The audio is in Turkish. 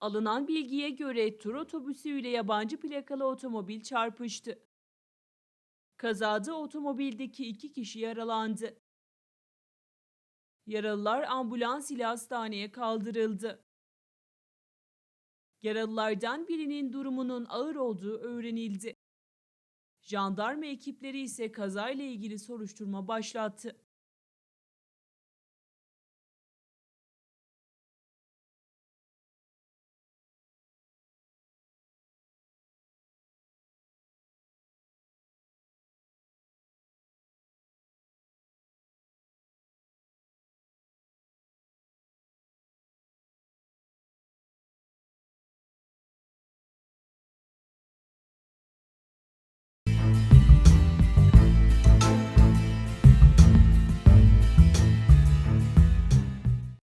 Alınan bilgiye göre tur otobüsüyle yabancı plakalı otomobil çarpıştı. Kazada otomobildeki iki kişi yaralandı. Yaralılar ambulans ile hastaneye kaldırıldı. Yaralılardan birinin durumunun ağır olduğu öğrenildi. Jandarma ekipleri ise kazayla ilgili soruşturma başlattı.